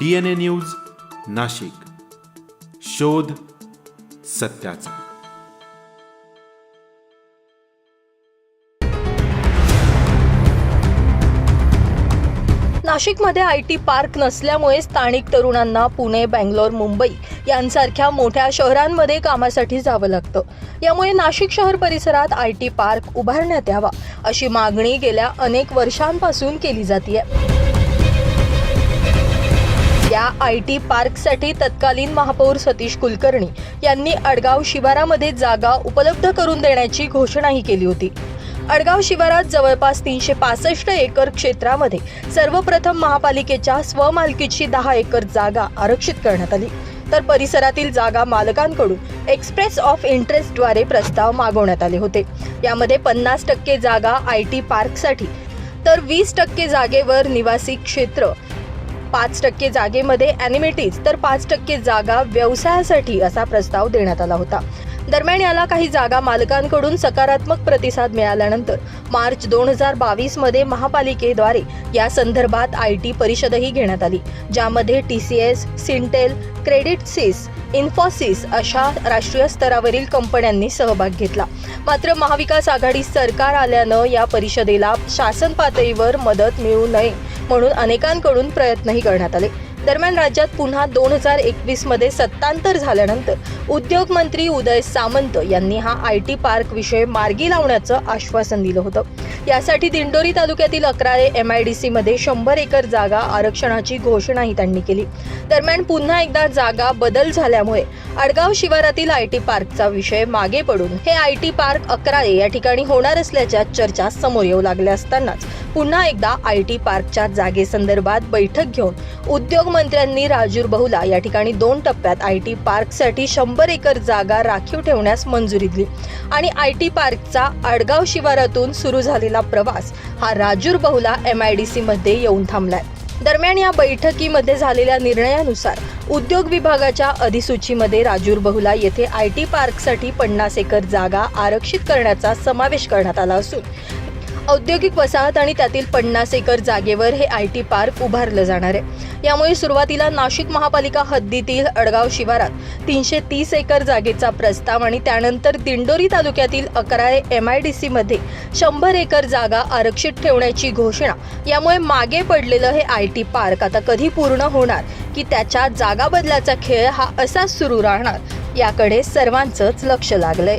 DNA news Nashik. शोध सत्याचा. नाशिकमध्ये आय टी पार्क नसल्यामुळे स्थानिक तरुणांना पुणे बँगलोर मुंबई यांसारख्या मोठ्या शहरांमध्ये कामासाठी जावं लागतं. यामुळे नाशिक शहर परिसरात आय टी पार्क उभारण्यात यावा अशी मागणी गेल्या अनेक वर्षांपासून केली जाते आय टी पार्कसाठी तत्कालीन महापौर सतीश कुलकर्णी यांनी अडगाव शिवारामध्ये जागा उपलब्ध करून देण्याची घोषणाही केली होती. अडगाव शिवारात जवळपास तीनशे पासष्ट एकर क्षेत्रामध्ये सर्वप्रथम महापालिकेच्या स्वमालकीची दहा एकर जागा आरक्षित करण्यात आली. तर परिसरातील जागा मालकांकडून एक्सप्रेस ऑफ इंटरेस्टद्वारे प्रस्ताव मागवण्यात आले होते. यामध्ये पन्नास टक्के जागा आय टी पार्कसाठी तर वीस टक्के जागेवर निवासी क्षेत्र पाच टक्के जागेमध्ये अॅनिमेटीज तर पाच टक्के जागा व्यवसायासाठी असा प्रस्ताव देण्यात आला होता. दरम्यान याला काही जागा मालकांकडून सकारात्मक प्रतिसाद मिळाल्यानंतर मार्च दोन हजार बावीसमध्ये महापालिकेद्वारे या संदर्भात आय टी परिषदही घेण्यात आली ज्यामध्ये T C S Syntel credit Suisse Infosys अशा राष्ट्रीय स्तरावरील कंपन्यांनी सहभाग घेतला. मात्र महाविकास आघाडी सरकार आल्यानं या परिषदेला शासन पातळीवर मदत मिळू नये म्हणून अनेकांकडून प्रयत्नही करण्यात आले. दरम्यान राज्यात पुन्हा दोन हजार एकवीसमध्ये सत्तांतर झाल्यानंतर उद्योग मंत्री उदय सामंत यांनी हा आय टी पार्क विषय मार्गी लावण्याचं आश्वासन दिलं होतं. यासाठी दिंडोरी तालुक्यातील अकराळे एम आय डी सी मध्ये शंभर एकर जागा आरक्षणाची घोषणाही त्यांनी केली. दरम्यान पुन्हा एकदा जागा बदल झाल्यामुळे अडगाव शिवारातील आय टी पार्कचा विषय मागे पडून हे आय टी पार्क अकराळे या ठिकाणी होणार असल्याच्या चर्चा समोर येऊ लागल्या असतानाच पुन्हा एकदा आय टी पार्कच्या जागेसंदर्भात बैठक घेऊन उद्योग मंत्र्यांनी राजूर बहुला या ठिकाणी दोन टप्प्यात आय टी पार्कसाठी शंभर एकर जागा राखीव ठेवण्यास मंजुरी दिली. आणि आय टी पार्कचा आडगाव शिवारातून सुरू झालेला प्रवास हा Rajur Bahula M I D सीमध्ये येऊन थांबलाय. दरम्यान या बैठकीमध्ये झालेल्या निर्णयानुसार उद्योग विभागाच्या अधिसूचीमध्ये राजूर बहुला येथे आय टी पार्कसाठी पन्नास एकर जागा आरक्षित करण्याचा समावेश करण्यात आला असून औद्योगिक वसाहत आणि त्यातील पन्नास एकर जागेवर हे आय टी पार्क उभारलं जाणार आहे. यामुळे सुरुवातीला नाशिक महापालिका हद्दीतील अडगाव शिवारात तीनशे तीस एकर जागेचा प्रस्ताव आणि त्यानंतर दिंडोरी तालुक्यातील अकरा एम आय डी सीमध्ये शंभर एकर जागा आरक्षित ठेवण्याची घोषणा. यामुळे मागे पडलेलं हे आय टी पार्क आता कधी पूर्ण होणार? की त्याच्या जागा बदलाचा खेळ हा असाच सुरू राहणार? याकडे सर्वांचंच लक्ष लागलंय.